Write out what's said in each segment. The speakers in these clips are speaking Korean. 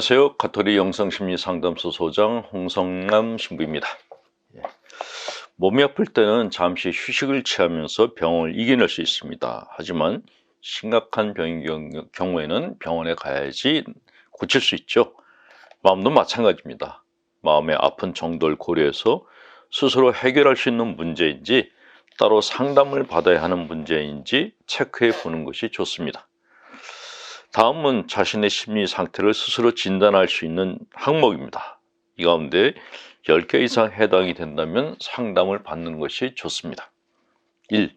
안녕하세요. 가톨릭 영성심리 상담소 소장 홍성남 신부입니다. 예. 몸이 아플 때는 잠시 휴식을 취하면서 병을 이겨낼 수 있습니다. 하지만 심각한 병인 경우- 경우에는 병원에 가야지 고칠 수 있죠. 마음도 마찬가지입니다. 마음의 아픈 정도를 고려해서 스스로 해결할 수 있는 문제인지 따로 상담을 받아야 하는 문제인지 체크해 보는 것이 좋습니다. 다음은 자신의 심리 상태를 스스로 진단할 수 있는 항목입니다. 이 가운데 10개 이상 해당이 된다면 상담을 받는 것이 좋습니다. 1.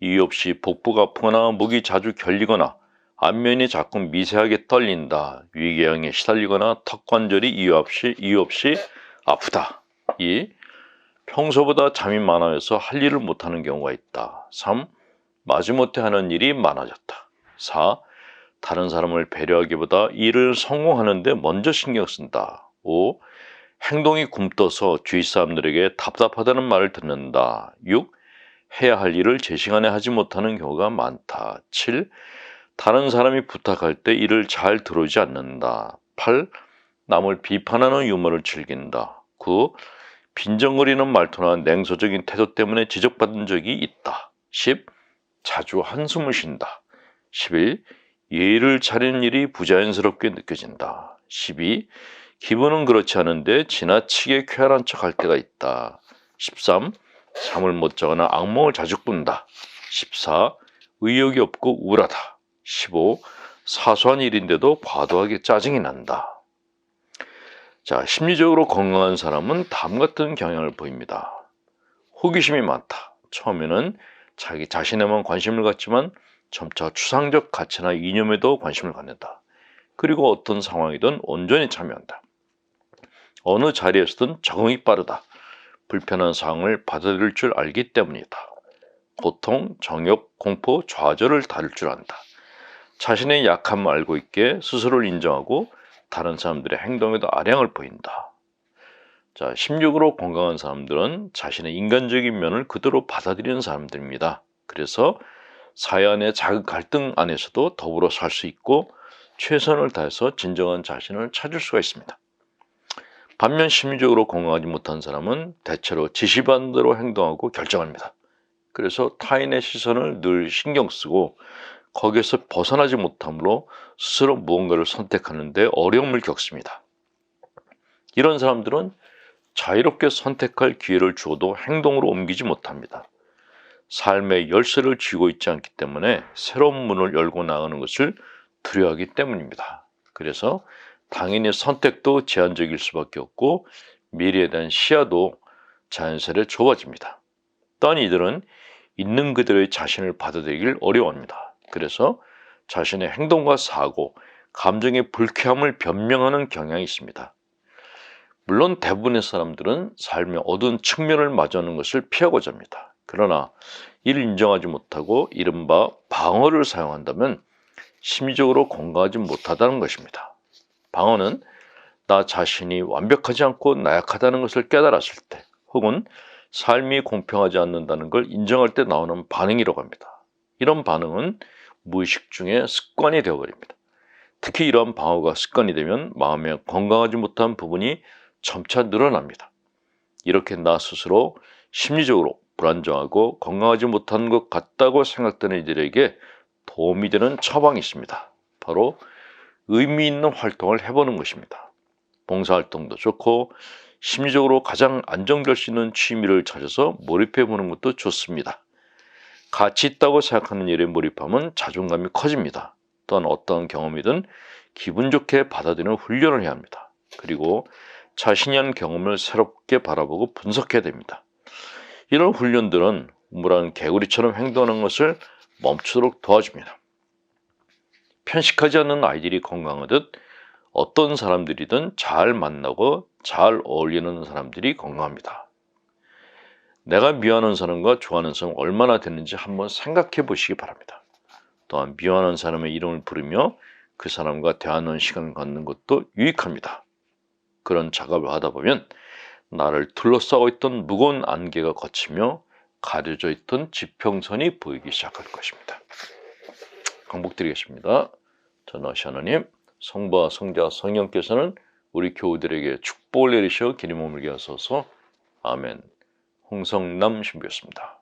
이유 없이 복부가 아프거나 목이 자주 결리거나 안면이 자꾸 미세하게 떨린다. 위궤양에 시달리거나 턱 관절이 이유 없이 이유 없이 아프다. 2. 평소보다 잠이 많아져서 할 일을 못하는 경우가 있다. 3. 마지못해 하는 일이 많아졌다. 4. 다른 사람을 배려하기보다 일을 성공하는데 먼저 신경 쓴다. 5. 행동이 굼떠서 주위 사람들에게 답답하다는 말을 듣는다. 6. 해야 할 일을 제 시간에 하지 못하는 경우가 많다. 7. 다른 사람이 부탁할 때 일을 잘 들어오지 않는다. 8. 남을 비판하는 유머를 즐긴다. 9. 빈정거리는 말투나 냉소적인 태도 때문에 지적받은 적이 있다. 10. 자주 한숨을 쉰다. 11. 예의를 차리는 일이 부자연스럽게 느껴진다. 12. 기분은 그렇지 않은데 지나치게 쾌활한 척 할 때가 있다. 13. 잠을 못 자거나 악몽을 자주 꾼다. 14. 의욕이 없고 우울하다. 15. 사소한 일인데도 과도하게 짜증이 난다. 자, 심리적으로 건강한 사람은 다음 같은 경향을 보입니다. 호기심이 많다. 처음에는 자기 자신에만 관심을 갖지만 점차 추상적 가치나 이념에도 관심을 갖는다. 그리고 어떤 상황이든 온전히 참여한다. 어느 자리에서든 적응이 빠르다. 불편한 상황을 받아들일 줄 알기 때문이다. 고통, 정욕, 공포, 좌절을 다룰 줄 안다. 자신의 약함을 알고 있게 스스로를 인정하고 다른 사람들의 행동에도 아량을 보인다. 자, 심리적으로 건강한 사람들은 자신의 인간적인 면을 그대로 받아들이는 사람들입니다. 그래서 사회 안의 작은 갈등 안에서도 더불어 살 수 있고 최선을 다해서 진정한 자신을 찾을 수가 있습니다. 반면 심리적으로 건강하지 못한 사람은 대체로 지시반대로 행동하고 결정합니다. 그래서 타인의 시선을 늘 신경 쓰고 거기에서 벗어나지 못함으로 스스로 무언가를 선택하는데 어려움을 겪습니다. 이런 사람들은 자유롭게 선택할 기회를 주어도 행동으로 옮기지 못합니다. 삶의 열쇠를 쥐고 있지 않기 때문에 새로운 문을 열고 나가는 것을 두려워하기 때문입니다. 그래서 당연히 선택도 제한적일 수밖에 없고 미래에 대한 시야도 자연스레 좁아집니다. 또한 이들은 있는 그대로의 자신을 받아들이길 어려워합니다. 그래서 자신의 행동과 사고, 감정의 불쾌함을 변명하는 경향이 있습니다. 물론 대부분의 사람들은 삶의 어두운 측면을 마주하는 것을 피하고자 합니다. 그러나 이를 인정하지 못하고 이른바 방어를 사용한다면 심리적으로 건강하지 못하다는 것입니다. 방어는 나 자신이 완벽하지 않고 나약하다는 것을 깨달았을 때 혹은 삶이 공평하지 않는다는 걸 인정할 때 나오는 반응이라고 합니다. 이런 반응은 무의식 중에 습관이 되어버립니다. 특히 이러한 방어가 습관이 되면 마음에 건강하지 못한 부분이 점차 늘어납니다. 이렇게 나 스스로 심리적으로 불안정하고 건강하지 못한 것 같다고 생각되는 이들에게 도움이 되는 처방이 있습니다. 바로 의미 있는 활동을 해보는 것입니다. 봉사활동도 좋고 심리적으로 가장 안정될 수 있는 취미를 찾아서 몰입해 보는 것도 좋습니다. 가치 있다고 생각하는 일에 몰입하면 자존감이 커집니다. 또한 어떤 경험이든 기분 좋게 받아들이는 훈련을 해야 합니다. 그리고 자신이 한 경험을 새롭게 바라보고 분석해야 됩니다. 이런 훈련들은 우물한 개구리처럼 행동하는 것을 멈추도록 도와줍니다. 편식하지 않는 아이들이 건강하듯 어떤 사람들이든 잘 만나고 잘 어울리는 사람들이 건강합니다. 내가 미워하는 사람과 좋아하는 사람 얼마나 되는지 한번 생각해 보시기 바랍니다. 또한 미워하는 사람의 이름을 부르며 그 사람과 대하는 시간을 갖는 것도 유익합니다. 그런 작업을 하다 보면 나를 둘러싸고 있던 무거운 안개가 걷히며 가려져 있던 지평선이 보이기 시작할 것입니다. 강복드리겠습니다. 전하시 하나님, 성부와 성자 성령께서는 우리 교우들에게 축복을 내리셔 기름 머물게 하소서. 아멘. 홍성남 신부였습니다.